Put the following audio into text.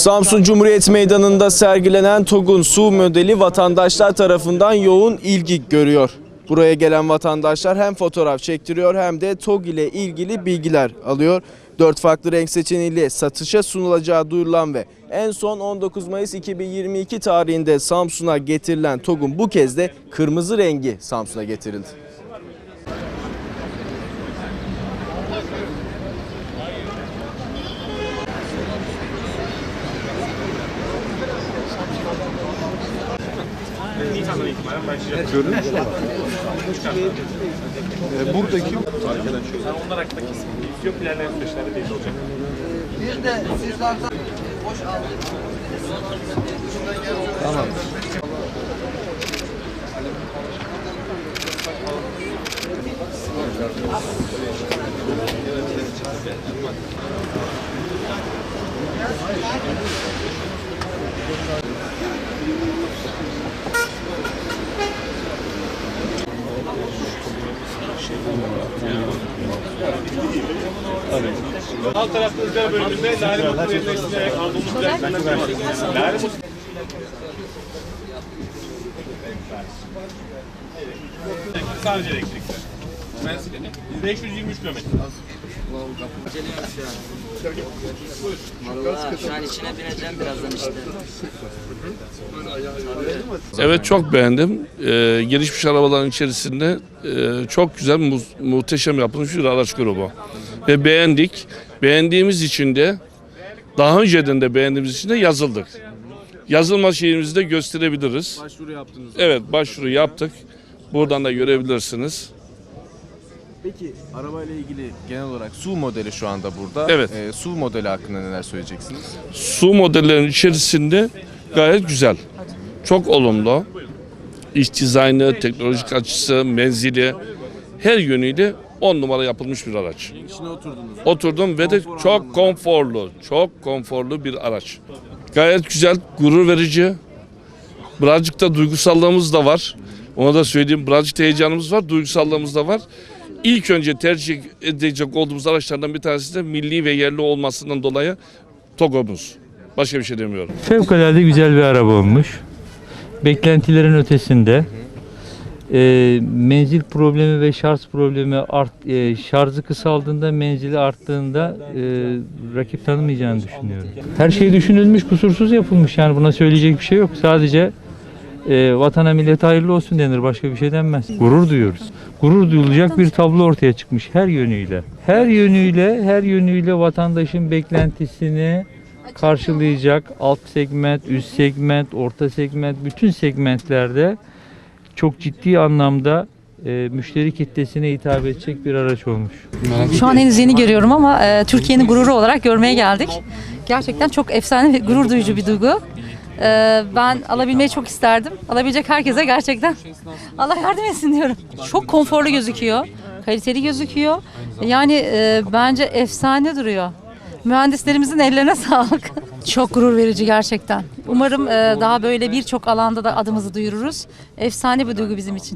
Samsun Cumhuriyet Meydanı'nda sergilenen TOG'un su modeli vatandaşlar tarafından yoğun ilgi görüyor. Buraya gelen vatandaşlar hem fotoğraf çektiriyor hem de TOG ile ilgili bilgiler alıyor. Dört farklı renk seçeneğiyle satışa sunulacağı duyurulan ve en son 19 Mayıs 2022 tarihinde Samsun'a getirilen TOG'un bu kez de kırmızı rengi Samsun'a getirildi. E, buradaki Onlar hakkında kesin bilgisi yok. İlerleyen süreçlerde belli olacak. Bir de sizlerden boş aldık. Alt tarafta ızgara bölümünde Lale Mutlu yerleştirerek aldığımız var. Lale Mutlu Sadece elektrikli. Menzilini 523 kilometre. Vallahi şu an içine bineceğim birazdan işte. Evet çok beğendim. Ee, gelişmiş arabaların içerisinde e, çok güzel, mu- muhteşem yapılmış bir araç grubu. Ve beğendik. Beğendiğimiz için de daha önceden de beğendiğimiz için de yazıldık. Yazılma şeyimizi de gösterebiliriz. Başvuru yaptınız. Evet başvuru yaptık. Buradan da görebilirsiniz. Peki arabayla ilgili genel olarak su modeli şu anda burada. Evet. Ee, su modeli hakkında neler söyleyeceksiniz? Su modellerinin içerisinde gayet güzel. Çok olumlu. İç dizaynı, teknolojik açısı, menzili her yönüyle 10 numara yapılmış bir araç. İçine oturdunuz. Oturdum ve de çok konforlu, çok konforlu bir araç. Gayet güzel, gurur verici. Birazcık da duygusallığımız da var. Ona da söyleyeyim, birazcık da heyecanımız var, duygusallığımız da var. İlk önce tercih edecek olduğumuz araçlardan bir tanesi de milli ve yerli olmasından dolayı Togo'muz. Başka bir şey demiyorum. Fevkalade güzel bir araba olmuş. Beklentilerin ötesinde. Ee, menzil problemi ve şarj problemi art, e, şarjı kısaldığında menzili arttığında e, rakip tanımayacağını düşünüyorum. Her şey düşünülmüş, kusursuz yapılmış yani buna söyleyecek bir şey yok. Sadece e, vatana millete hayırlı olsun denir başka bir şey denmez. Gurur duyuyoruz. Gurur duyulacak bir tablo ortaya çıkmış her yönüyle. Her yönüyle, her yönüyle vatandaşın beklentisini karşılayacak alt segment, üst segment, orta segment, bütün segmentlerde çok ciddi anlamda e, müşteri kitlesine hitap edecek bir araç olmuş. Şu an henüz yeni görüyorum ama e, Türkiye'nin gururu olarak görmeye geldik. Gerçekten çok efsane ve gurur duyucu bir duygu. E, ben alabilmeyi çok isterdim. Alabilecek herkese gerçekten Allah yardım etsin diyorum. Çok konforlu gözüküyor. Kaliteli gözüküyor. Yani e, bence efsane duruyor. Mühendislerimizin ellerine sağlık. Çok gurur verici gerçekten. Umarım e, daha böyle birçok alanda da adımızı duyururuz. Efsane bir duygu bizim için.